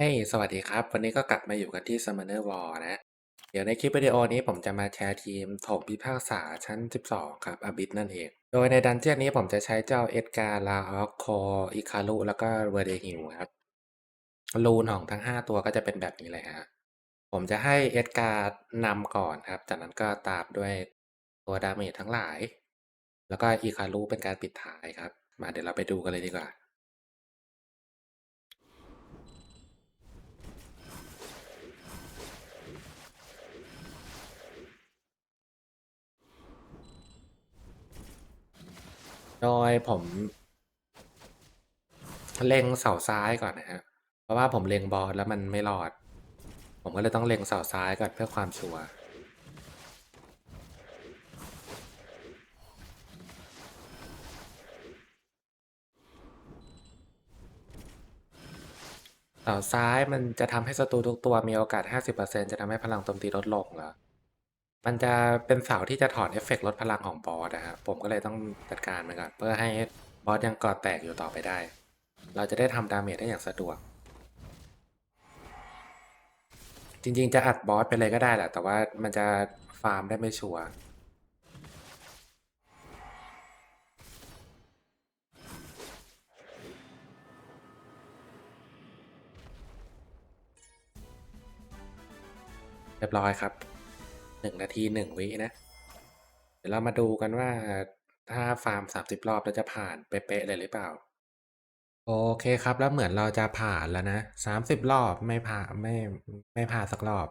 เฮ้ยสวัสดีครับ วันนี้ก็กลับมาอยู่กันที่ Summoner War นะ เดี๋ยวในคลิปวิดีโอนี้ผมจะมาแชร์ทีมถมพิพากษาชั้น 12 ครับอบิดนั่นเอง โดยในดันเจียนนี้ผมจะใช้เจ้าเอ็ดการ์ลาออกโคอิคารุแล้วก็เวเดฮิวครับรูนของทั้ง 5 ตัวก็จะเป็นแบบนี้เลยฮะ ผมจะให้เอ็ดการ์นำก่อนครับ จากนั้นก็ตามด้วยตัวดาเมจทั้งหลาย แล้วก็อิคารุเป็นการปิดท้ายครับ มาเดี๋ยวเราไปดูกันเลยดีกว่า โดยผม เล็งเสาซ้ายก่อนนะฮะ เพราะว่าผมเล็งบอลแล้วมันไม่รอด ผมก็เลยต้องเล็งเสาซ้ายก่อนเพื่อความชัวร์เสาซ้ายมันจะทำให้ศัตรูทุกตัวมีโอกาส 50%จะทำให้พลังโจมตีลดลงเหรอ มันจะเป็นเสาที่จะถอนเอฟเฟกต์ลดพลังของบอสนะครับผมก็เลยต้องจัดการมันก่อนเพื่อให้บอสยังกอดแตกอยู่ต่อไปได้ เราจะได้ทำดาเมจได้อย่างสะดวก จริงๆจะอัดบอสไปเลยก็ได้แหละแต่ว่ามันจะฟาร์มได้ไม่ชัวร์เรียบร้อยครับ หนึ่งนาทีหนึ่งวินะ เดี๋ยวเรามาดูกันว่าถ้าฟาร์มสามสิบรอบเราจะผ่านเป๊ะๆเลยหรือเปล่า โอเคครับแล้วเหมือนเราจะผ่านแล้วนะสามสิบรอบไม่ผ่านไม่ไม่ผ่านสักรอบ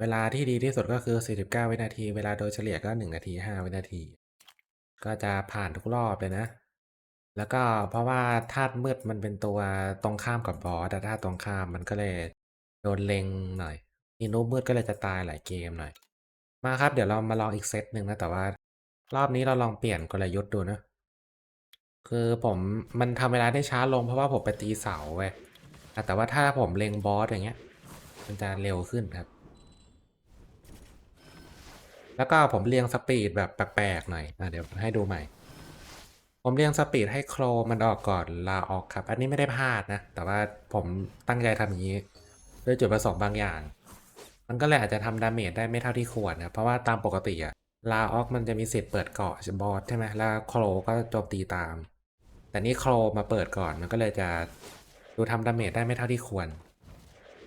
เวลาที่ดีที่สุดก็คือสี่สิบเก้าวินาที เวลาโดยเฉลี่ยก็หนึ่งนาทีห้าวินาที ก็จะผ่านทุกรอบเลยนะ แล้วก็เพราะว่าธาตุมืดมันเป็นตัวตรงข้ามกับบอสแต่ธาตุตรงข้ามมันก็เลยโดนเล็งหน่อยอีนูมืดก็เลยจะตายหลายเกมหน่อย มาครับ เดี๋ยวเรามาลองอีกเซตหนึ่งนะ แต่ว่า รอบนี้เราลองเปลี่ยนกลยุทธ์ดูนะ คือผมมันทำเวลาได้ช้าลงเพราะว่าผมไปตีเสาเว้ยแต่ว่าถ้าผมเล็งบอสอย่างเงี้ย มันจะเร็วขึ้นครับ แล้วก็ผมเรียงสปีดแบบแปลกๆหน่อยอะเดี๋ยวให้ดูใหม่ ผมเรียงสปีดให้โครมันออกก่อนลาออกครับ อันนี้ไม่ได้พลาดนะ แต่ว่าผมตั้งใจทำอย่างนี้ ด้วยจุดประสงค์บางอย่าง มันก็เลยอาจจะทำดาเมจได้ไม่เท่าที่ควรนะเพราะว่าตามปกติอะลาออกมันจะมีสิทธิ์เปิดเกาะบอสใช่ไหมแล้วโครก็โจมตีตาม แต่นี่โครมาเปิดก่อนมันก็เลยจะดูทำดาเมจได้ไม่เท่าที่ควร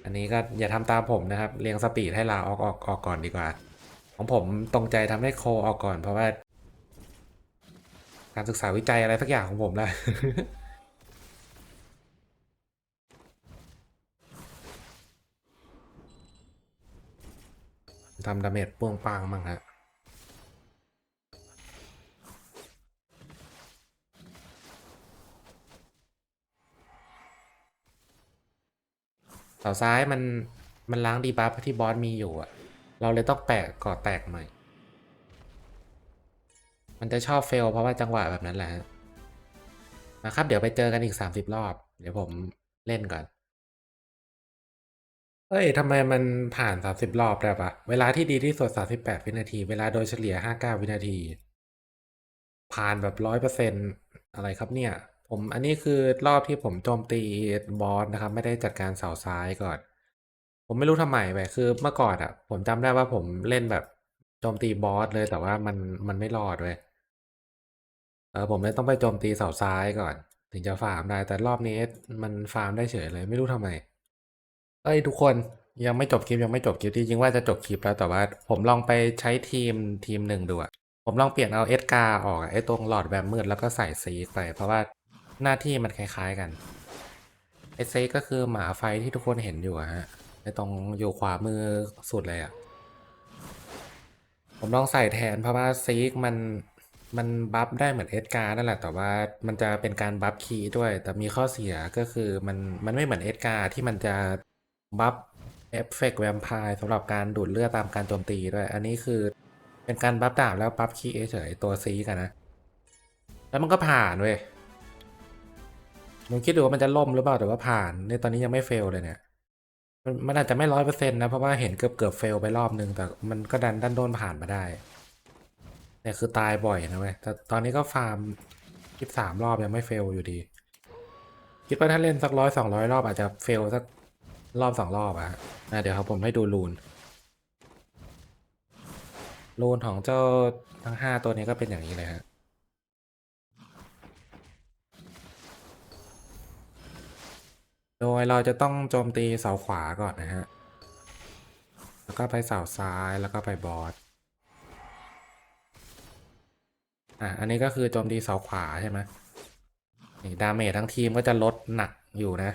อันนี้ก็อย่าทำตามผมนะครับเรียงสปีดให้ลาออกออกออกก่อนดีกว่า ของผมตรงใจทำให้โครออกก่อน เพราะว่า การศึกษาวิจัยอะไรสักอย่างของผมแหละ ทำดาเมจป้วงปางมั่งฮะเสาซ้ายมันมันล้างดีบัฟที่บอสมีอยู่อะเราเลยต้องแปะก่อแตกใหม่ มันจะชอบเฟลเพราะว่าจังหวะแบบนั้นแหละนะครับ เดี๋ยวไปเจอกันอีกสามสิบรอบ เดี๋ยวผมเล่นก่อน เฮ้ย ทำไมมันผ่านสามสิบรอบได้ปะเวลาที่ดีที่สุดสามสิบแปดวินาที เวลาโดยเฉลี่ยห้าเก้าวินาที ผ่านแบบร้อยเปอร์เซ็นอะไรครับเนี่ย ผมอันนี้คือรอบที่ผมโจมตีบอสนะครับ ไม่ได้จัดการเสาซ้ายก่อน ผมไม่รู้ทำไมไปคือเมื่อก่อนอะ ผมจำได้ว่าผมเล่นแบบโจมตีบอสเลยแต่ว่ามันมันไม่รอดเว้ยเออผมเลยต้องไปโจมตีเสาซ้ายก่อน ถึงจะฟาร์มได้ แต่รอบนี้มันฟาร์มได้เฉยเลย ไม่รู้ทำไม เอ้ยทุกคนยังไม่จบคลิปยังไม่จบคลิปที่จริงว่าจะจบคลิปแล้วแต่ว่า ผมลองไปใช้ทีมทีมหนึ่งดูอะผมลองเปลี่ยนเอาเอสกาออกไอ้ตรงหลอดแบบมืดแล้วก็ใส่ซีกไป เพราะว่าหน้าที่มันคล้ายๆกันไอ้ซีกก็คือหมาไฟที่ทุกคนเห็นอยู่ฮะไอ้ตรงอยู่ขวามือสุดเลยอะผมลองใส่แทนเพราะว่าซีกมันมันบัฟได้เหมือนเอสกานั่นแหละ แต่ว่ามันจะเป็นการบัฟคีย์ด้วย แต่มีข้อเสียก็คือมันมันไม่เหมือนเอสกาที่มันจะ บัฟเอฟเฟกต์แวมไพร์สำหรับการดูดเลือดตามการโจมตีด้วย อันนี้คือเป็นการบัฟดาบแล้วบัฟคีเฉยตัวซีกันนะ แล้วมันก็ผ่านเว้ยผมคิดดูว่ามันจะล่มหรือเปล่าแต่ว่าผ่านในตอนนี้ยังไม่เฟลเลยเนี่ยมันมันอาจจะไม่ร้อยเปอร์เซ็นต์นะ เพราะว่าเห็นเกือบเกือบเฟลไปรอบนึง แต่มันก็ดันดันโดนผ่านมาได้แต่ยคือตายบ่อยนะเว้ยแต่ตอนนี้ก็ฟาร์มคิดสามรอบยังไม่เฟลอยู่ดี คิดว่าถ้าเล่นสักร้อยสองร้อยรอบอาจจะเฟลสัก รอบสองรอบอะฮะอะเดี๋ยวครับผมให้ดูรูน รูนของเจ้าทั้งห้าตัวนี้ก็เป็นอย่างนี้เลยฮะโดยเราจะต้องโจมตีเสาขวาก่อนนะฮะ แล้วก็ไปเสาซ้ายแล้วก็ไปบอส อะ อันนี้ก็คือโจมตีเสาขวาใช่ไหมนี่ดาเมจทั้งทีมก็จะลดหนักอยู่นะ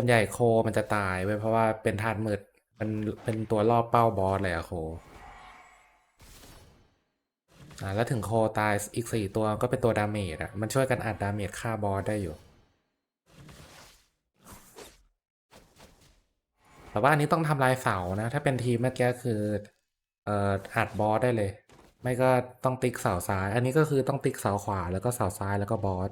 ส่วนใหญ่โคมันจะตายไว้ยเพราะว่าเป็นธาตุมืดมันเป็นตัวล่อเป้าบอสเลยอะโคอ่าแล้วถึงโคตายอีกสี่ตัวก็เป็นตัวดาเมจอะมันช่วยกันอัดดาเมจฆ่าบอสได้อยู่ แต่ว่าอันนี้ต้องทำลายเสานะ ถ้าเป็นทีมเมื่อกี้คือเอ่ออัดบอสได้เลย ไม่ก็ต้องติ๊กเสาซ้าย อันนี้ก็คือต้องติ๊กเสาขวาแล้วก็เสาซ้ายแล้วก็บอส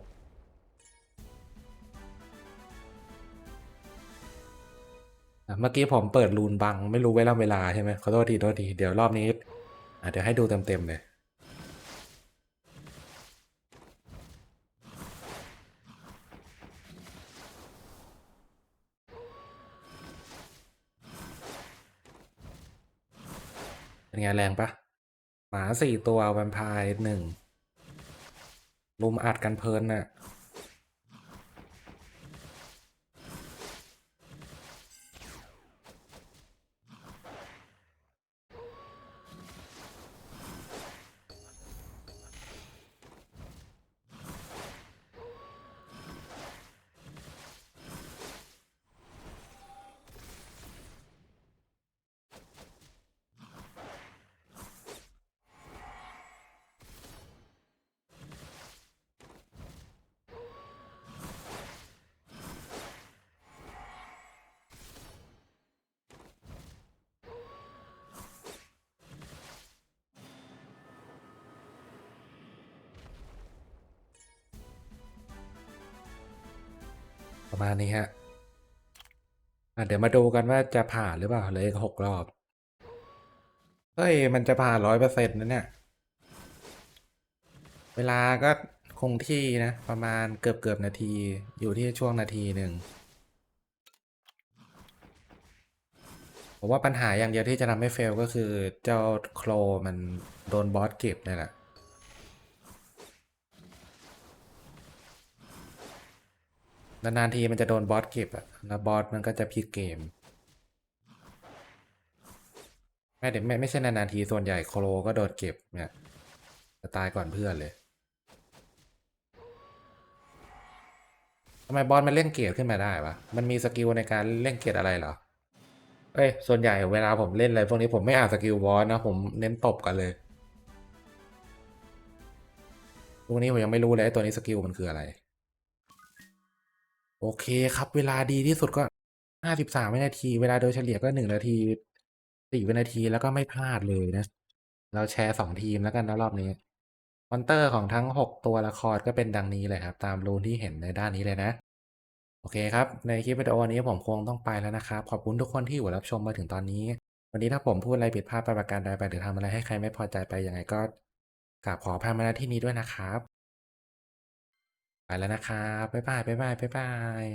เมื่อกี้ผมเปิดรูนบัง ไม่รู้เวลาเวลาใช่ไหมขอโทษทีโทษทีเดี๋ยวรอบนี้เดี๋ยวให้ดูเต็มๆเลยเป็นไงแรงปะหมาสี่ตัวแวมไพร์หนึ่งลุมอัดกันเพลินน่ะ ประมาณนี้ฮะอะเดี๋ยวมาดูกันว่าจะผ่านหรือเปล่าเลยหกรอบ เฮ้ย มันจะผ่านร้อยเปอร์เซ็นต์นะเนี่ย เวลาก็คงที่นะ ประมาณเกือบเกือบนาทีอยู่ที่ช่วงนาทีหนึ่งผมว่าปัญหาอย่างเดียวที่จะทำให้เฟลก็คือเจ้าโคลมันโดนบอสเก็บนี่แหละ นานๆทีมันจะโดนบอสเก็บอะแล้วบอสมันก็จะพลิกเกมไม่เดี๋ยวไม่ไม่ใช่นานๆทีส่วนใหญ่โคโลก็โดนเก็บเนี่ยจะตายก่อนเพื่อนเลยทำไมบอสมันเล่นเกรดขึ้นมาได้วะมันมีสกิลในการเล่นเกรดอะไรเหรอเอ้ยส่วนใหญ่เวลาผมเล่นอะไรพวกนี้ผมไม่อ่านสกิลบอสนะผมเน้นตบกันเลยพวกนี้ผมยังไม่รู้เลยตัวนี้สกิลมันคืออะไร โอเคครับเวลาดีที่สุดก็ห้าสิบสามวินาที เวลาโดยเฉลี่ยก็หนึ่งนาทีสี่วินาทีแล้วก็ไม่พลาดเลยนะ เราแชร์สองทีมแล้วกันนะรอบนี้มอนเตอร์ของทั้งหกตัวละครก็เป็นดังนี้เลยครับ ตามรูนที่เห็นในด้านนี้เลยนะ โอเคครับ ในคลิปวิดีโอนี้ผมคงต้องไปแล้วนะครับ ขอบคุณทุกคนที่อยู่รับชมมาถึงตอนนี้ วันนี้ถ้าผมพูดอะไรผิดพลาดไปประการใดไปหรือทำอะไรให้ใครไม่พอใจไปยังไงก็กราบขออภัยมาณที่นี้ด้วยนะครับ ไปแล้วนะครับบ๊ายบายบ๊ายบายบ๊ายบาย